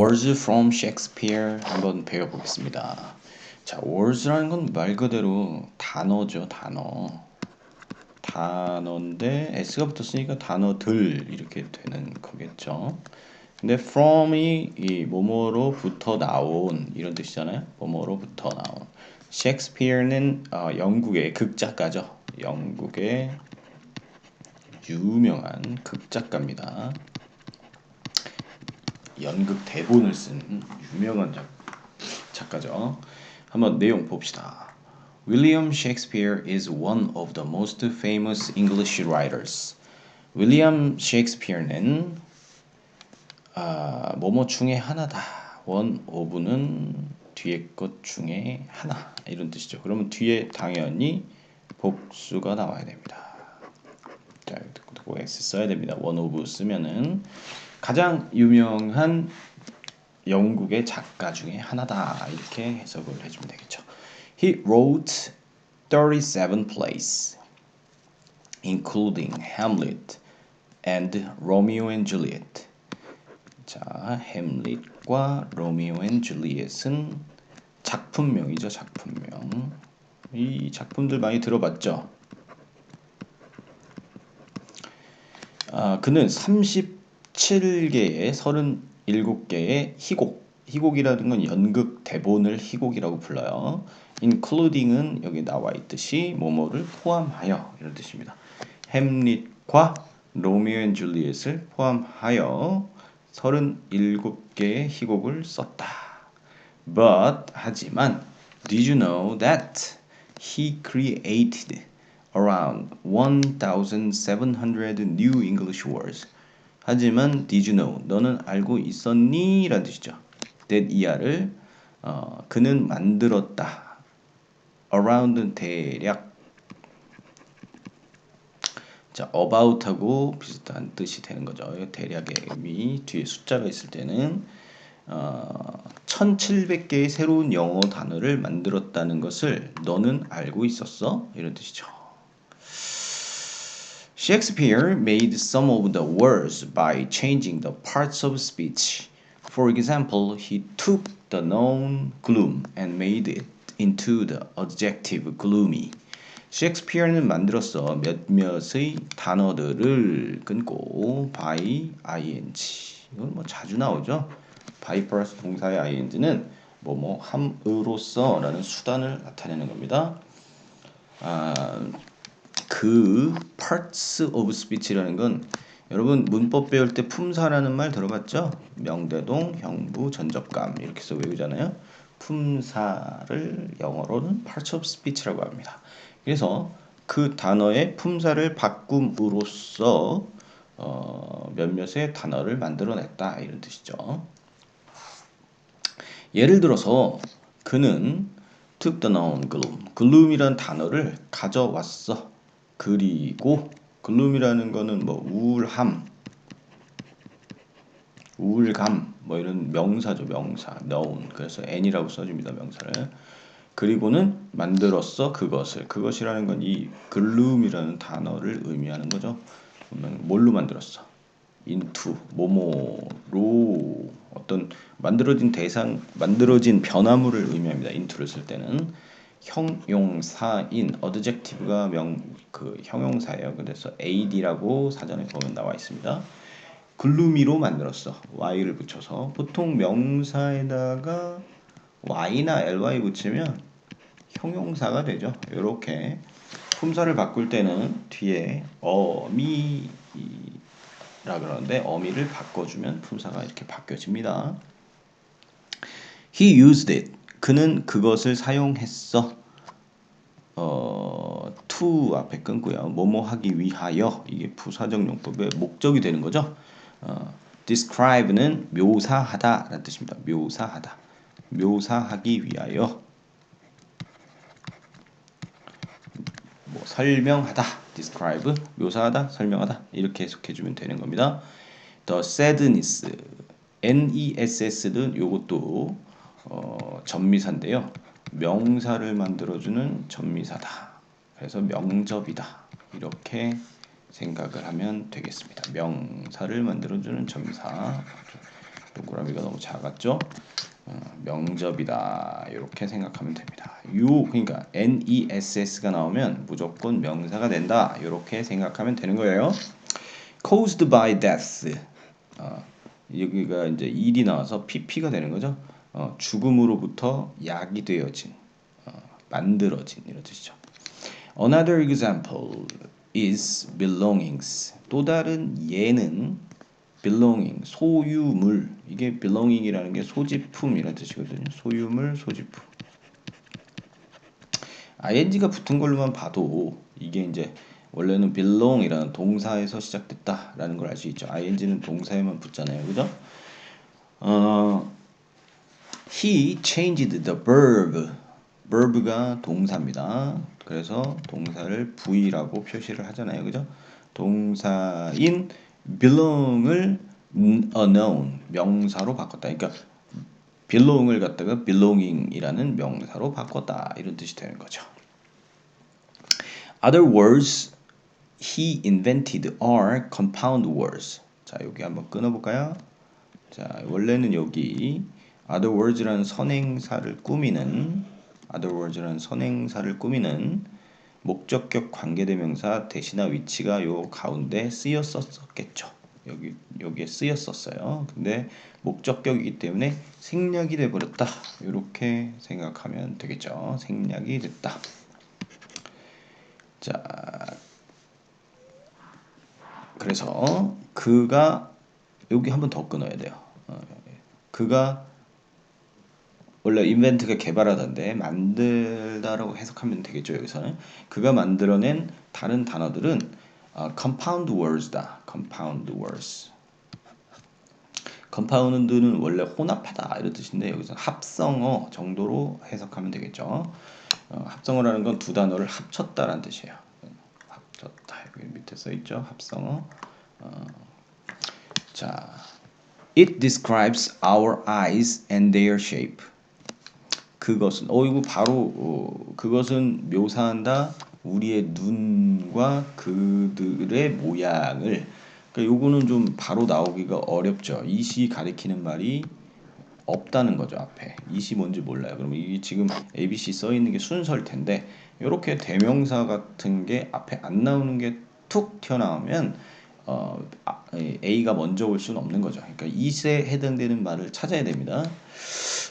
Words from Shakespeare 한번 배워보겠습니다. 자, words라는 건 말 그대로 단어죠, 단어. 단어인데 s가 붙었으니까 단어들 이렇게 되는 거겠죠. 근데 from이 이 뭐뭐로부터 나온 이런 뜻이잖아요. 뭐뭐로부터 나온. 셰익스피어는 어, 영국의 극작가죠. 영국의 유명한 극작가입니다. 연극 대본을 쓴 유명한 작, 작가죠. 한번 내용 봅시다. William Shakespeare is one of the most famous English writers. 윌리엄 셰익스피어는 아, 뭐뭐 중에 하나다. one of는 뒤에 것 중에 하나 이런 뜻이죠. 그러면 뒤에 당연히 복수가 나와야 됩니다. 자, 꼭 X 써야 됩니다. one of 쓰면은 가장 유명한 영국의 작가 중에 하나다 이렇게 해석을 해주면 되겠죠. He wrote 37 plays, including Hamlet and Romeo and Juliet. 자, 햄릿과 로미오 앤 줄리엣은 작품명이죠, 작품명. 이 작품들 많이 들어봤죠? 아, 그는 30 17개의 37개의 희곡 희곡이라는 건 연극 대본을 희곡이라고 불러요. including은 여기 나와 있듯이 뭐뭐를 포함하여 이런 뜻입니다. 햄릿과 로미오 앤 줄리엣을 포함하여 37개의 희곡을 썼다. But 하지만 did you know that he created around 1700 new English words 하지만 did you know? 너는 알고 있었니? 라는 뜻이죠. that 이하를 어, 그는 만들었다. around은 대략 자, about하고 비슷한 뜻이 되는 거죠. 대략의 의미 뒤에 숫자가 있을 때는 어, 1700개의 새로운 영어 단어를 만들었다는 것을 너는 알고 있었어? 이런 뜻이죠. Shakespeare made some of the words by changing the parts of speech. For example, he took the noun gloom and made it into the adjective gloomy. 셰익스피어는 만들었어 몇몇의 단어들을 끊고 by ing 이건 뭐 자주 나오죠. by 플러스 동사의 ing는 뭐뭐 함으로써 라는 수단을 나타내는 겁니다. 아, 그 parts of speech라는 건 여러분 문법 배울 때 품사라는 말 들어봤죠? 명대동, 형부, 전접감 이렇게 해서 외우잖아요. 품사를 영어로는 parts of speech라고 합니다. 그래서 그 단어의 품사를 바꿈으로써 어, 몇몇의 단어를 만들어냈다 이런 뜻이죠. 예를 들어서 그는 took the noun gloom, gloom이란 단어를 가져왔어. 그리고 글룸이라는 거는 뭐 우울함, 우울감 뭐 이런 명사죠 명사 known 그래서 n이라고 써줍니다 명사를. 그리고는 만들었어 그것을. 그것이라는 건 이 글룸이라는 단어를 의미하는 거죠. 뭘로 만들었어? into 모모로 어떤 만들어진 대상 만들어진 변화물을 의미합니다. into를 쓸 때는 형용사인 adjective가 명 그 형용사예요. 그래서 ad라고 사전에 보면 나와 있습니다. 글루미로 만들었어. y를 붙여서 보통 명사에다가 y나 ly 붙이면 형용사가 되죠. 이렇게 품사를 바꿀 때는 뒤에 어미라 그러는데 어미를 바꿔주면 품사가 이렇게 바뀌어집니다. He used it. 그는 그것을 사용했어. 어, to 앞에 끊고요. 뭐뭐 하기 위하여 이게 부사적 용법의 목적이 되는 거죠. 어, describe는 묘사하다라는 뜻입니다. 묘사하다. 묘사하기 위하여 뭐 설명하다. describe 묘사하다, 설명하다 이렇게 해석해 주면 되는 겁니다. the sadness NESS는 요것도 어, 전미사인데요. 명사를 만들어주는 전미사다. 그래서 명접이다. 이렇게 생각을 하면 되겠습니다. 명사를 만들어주는 전미사. 동그라미가 너무 작았죠? 어, 명접이다 이렇게 생각하면 됩니다. 유 그러니까 ness가 나오면 무조건 명사가 된다 이렇게 생각하면 되는 거예요. caused by death 어, 여기가 이제 일이 나와서 pp가 되는 거죠. 어, 죽음으로부터 약이 되어진 어, 만들어진 이런 뜻이죠. Another example is belongings. 또 다른 예는 belonging 소유물 이게 belonging이라는 게 소지품이라는 뜻이거든요. 소유물, 소지품. ing가 붙은 걸로만 봐도 이게 이제 원래는 belong이라는 동사에서 시작됐다라는 걸 알 수 있죠. ing는 동사에만 붙잖아요. 그죠? 어, he changed the verb. verb가 동사입니다. 그래서 동사를 v라고 표시를 하잖아요. 그죠? 동사인 belong을 a noun 명사로 바꿨다. 그러니까 belong을 갖다가 belonging이라는 명사로 바꿨다. 이런 뜻이 되는 거죠. Other words he invented are compound words. 자, 여기 한번 끊어 볼까요? 자, 원래는 여기 other words라는 선행사를 꾸미는 other words라는 선행사를 꾸미는 목적격 관계대명사 대시나 위치가 요 가운데 쓰였었겠죠. 여기 여기에 쓰였었어요. 근데 목적격이기 때문에 생략이 돼 버렸다. 이렇게 생각하면 되겠죠. 생략이 됐다. 자, 그래서 그가 여기 한번 더 끊어야 돼요. 어, 그가 원래 인벤트가 개발하던데 만들다라고 해석하면 되겠죠 여기서는? 그가 만들어낸 다른 단어들은 어, compound words다. compound words. compound는 원래 혼합하다 이런 뜻인데 여기서 합성어 정도로 해석하면 되겠죠. 어, 합성어라는 건 두 단어를 합쳤다라는 뜻이에요. 합쳤다 여기 밑에 써 있죠? 합성어. 어, 자 It describes our eyes and their shape. 그것은 어 이거 바로 어, 그것은 묘사한다 우리의 눈과 그들의 모양을 그러니까 요거는 좀 바로 나오기가 어렵죠. 이 시 가리키는 말이 없다는 거죠 앞에 이 시 뭔지 몰라요. 그러면 이게 지금 ABC 써 있는 게 순서일 텐데 이렇게 대명사 같은 게 앞에 안 나오는 게 툭 튀어나오면 어, 아, A가 먼저 올 수는 없는 거죠. 그러니까 이세 해당되는 말을 찾아야 됩니다.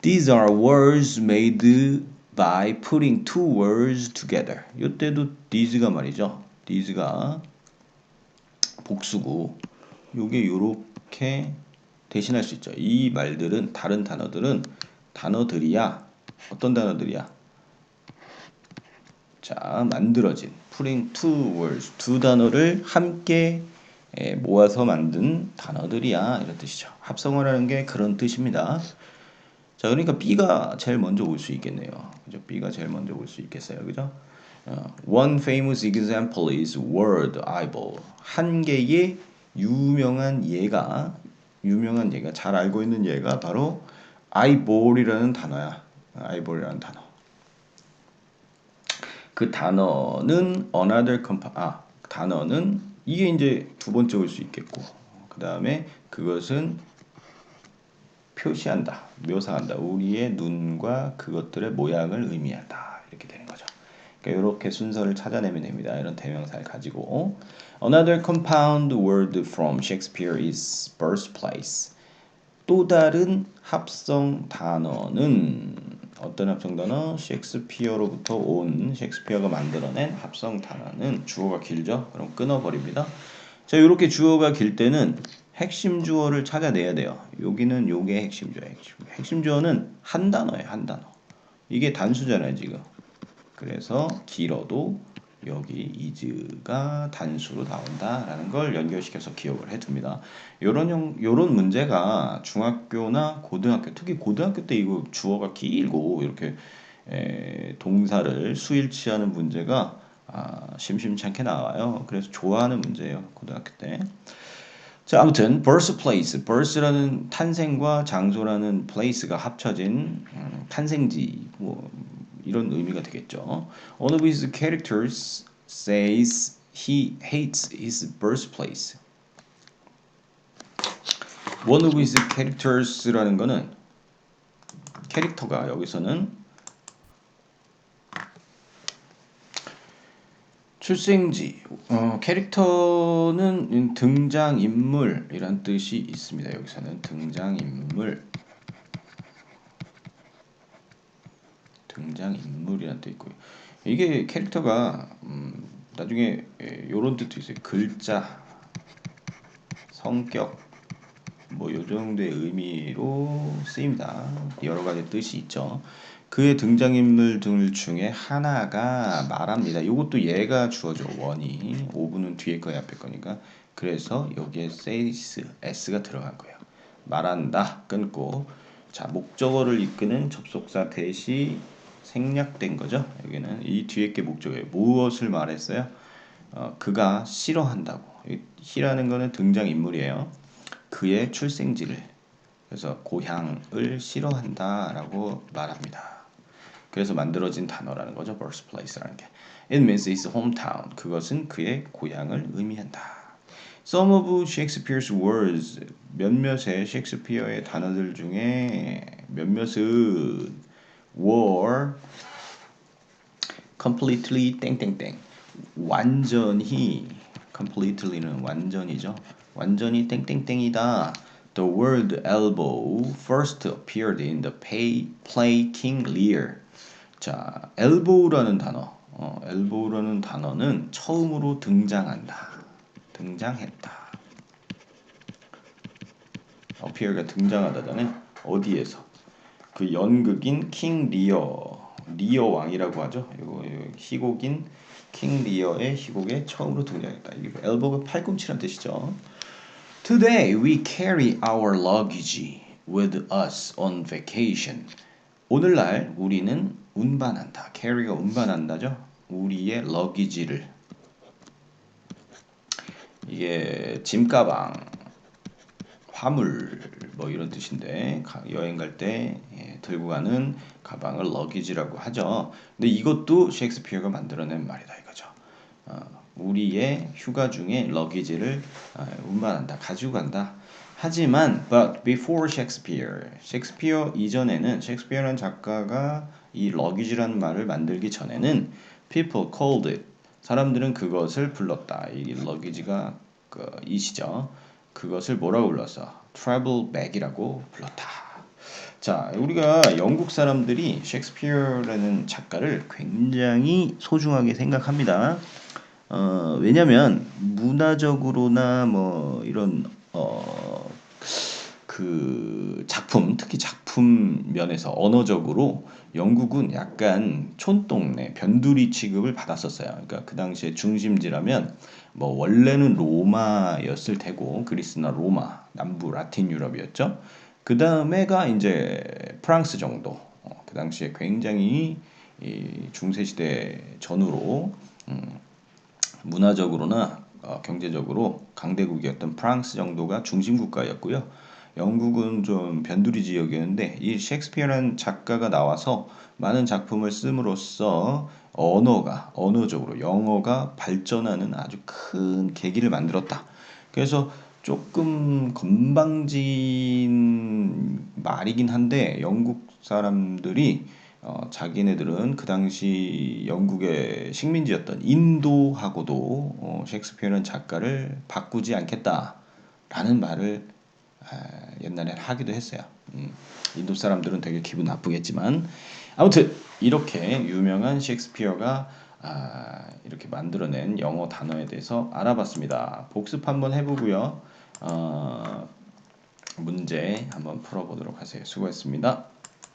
These are words made by putting two words together. 이때도 these가 말이죠. these가 복수고 요게 요렇게 대신할 수 있죠. 이 말들은 다른 단어들은 단어들이야. 어떤 단어들이야? 자, 만들어진 putting two words 두 단어를 함께 모아서 만든 단어들이야 이런 뜻이죠. 합성어라는 게 그런 뜻입니다. 자, 그러니까 B가 제일 먼저 올 수 있겠네요. 그죠? B가 제일 먼저 올 수 있겠어요. 그죠? 어, one famous example is word eyeball. 한 개의 유명한 예가 유명한 예가 잘 알고 있는 예가 바로 eyeball이라는 단어야. eyeball이라는 단어. 그 단어는 another compa 아 단어는 이게 이제 두 번째 올 수 있겠고 그 다음에 그것은 표시한다, 묘사한다. 우리의 눈과 그것들의 모양을 의미한다. 이렇게 되는 거죠. 그러니까 이렇게 순서를 찾아내면 됩니다. 이런 대명사를 가지고 Another compound word from Shakespeare is birthplace. 또 다른 합성 단어는 어떤 합성 단어? 셰익스피어로부터 온 셰익스피어가 만들어낸 합성 단어는 주어가 길죠? 그럼 끊어버립니다. 자, 이렇게 주어가 길 때는 핵심 주어를 찾아내야 돼요. 여기는 요게 핵심 주어, 핵심. 핵심 주어는 한 단어예요, 한 단어. 이게 단수잖아요, 지금. 그래서 길어도 여기 is가 단수로 나온다라는 걸 연결시켜서 기억을 해둡니다. 요런 형, 요런 문제가 중학교나 고등학교, 특히 고등학교 때 이거 주어가 길고 이렇게 에, 동사를 수일치하는 문제가 아, 심심찮게 나와요. 그래서 좋아하는 문제예요, 고등학교 때. 자, 아무튼 birthplace, birth라는 탄생과 장소라는 place가 합쳐진 음, 탄생지 뭐 이런 의미가 되겠죠. One of his characters says he hates his birthplace. one of his characters라는 거는 캐릭터가 여기서는 출생지 어, 캐릭터는 등장 인물이란 뜻이 있습니다. 여기서는 등장 인물 등장 인물이란 뜻 있고요. 이게 캐릭터가 음, 나중에 이런 뜻도 있어요. 글자, 성격 뭐 요 정도의 의미로 쓰입니다. 여러 가지 뜻이 있죠. 그의 등장인물 들 중에 하나가 말합니다. 이것도 얘가 주어져 원이 5분은 뒤에 거야 앞에 거니까 그래서 여기에 says s가 들어간 거예요. 말한다 끊고 자 목적어를 이끄는 접속사 대시 생략된 거죠. 여기는 이 뒤에 게 목적어예요. 무엇을 말했어요? 어, 그가 싫어한다고. 희라는 거는 등장 인물이에요. 그의 출생지를 그래서 고향을 싫어한다라고 말합니다. 그래서 만들어진 단어라는 거죠. birthplace라는 게. It means his hometown. 그것은 그의 고향을 의미한다. Some of Shakespeare's words 몇몇의 셰익스피어의 단어들 중에 몇몇은 were completely 땡땡땡 완전히 completely는 완전이죠. 완전히 땡땡땡이다. The word elbow first appeared in the play, play King Lear. 자, elbow라는 단어, 어, elbow라는 단어는 처음으로 등장한다. 등장했다. appear가 등장하다는 어디에서? 그 연극인 킹 리어, 리어 왕이라고 하죠. 이거 희곡인 킹 리어의 희곡에 처음으로 등장했다. 이게 elbow가 팔꿈치란 뜻이죠. Today we carry our luggage with us on vacation. 오늘날 우리는 운반한다. carry가 운반한다죠. 우리의 luggage를 이게 짐 가방, 화물 뭐 이런 뜻인데 여행 갈때 예, 들고 가는 가방을 luggage라고 하죠. 근데 이것도 셰익스피어가 만들어낸 말이다 이거죠. 어, 우리의 휴가 중에 러기지를 아, 운반한다, 가지고 간다. 하지만 but before Shakespeare, 셰익스피어 이전에는 셰익스피어라는 작가가 이 러기지라는 말을 만들기 전에는 people called it 사람들은 그것을 불렀다. 이 러기지가 그 이시죠. 그것을 뭐라고 불렀어? travel bag이라고 불렀다. 자, 우리가 영국 사람들이 셰익스피어라는 작가를 굉장히 소중하게 생각합니다. 어, 왜냐면 문화적으로나 뭐 이런 어, 그 작품 특히 작품 면에서 언어적으로 영국은 약간 촌동네 변두리 취급을 받았었어요. 그러니까 그 당시에 중심지라면 뭐 원래는 로마였을 테고 그리스나 로마 남부 라틴 유럽이었죠. 그 다음에가 이제 프랑스 정도. 어, 그 당시에 굉장히 이 중세 시대 전후로 음, 문화적으로나 어, 경제적으로 강대국이었던 프랑스 정도가 중심 국가였고요. 영국은 좀 변두리 지역이었는데 이 셰익스피어라는 작가가 나와서 많은 작품을 씀으로써 언어가 언어적으로 영어가 발전하는 아주 큰 계기를 만들었다. 그래서 조금 건방진 말이긴 한데 영국 사람들이 어, 자기네들은 그 당시 영국의 식민지였던 인도하고도 어, 셰익스피어는 작가를 바꾸지 않겠다라는 말을 아, 옛날에 하기도 했어요. 음, 인도 사람들은 되게 기분 나쁘겠지만 아무튼 이렇게 유명한 셰익스피어가 아, 이렇게 만들어낸 영어 단어에 대해서 알아봤습니다. 복습 한번 해보고요. 어, 문제 한번 풀어보도록 하세요. 수고했습니다.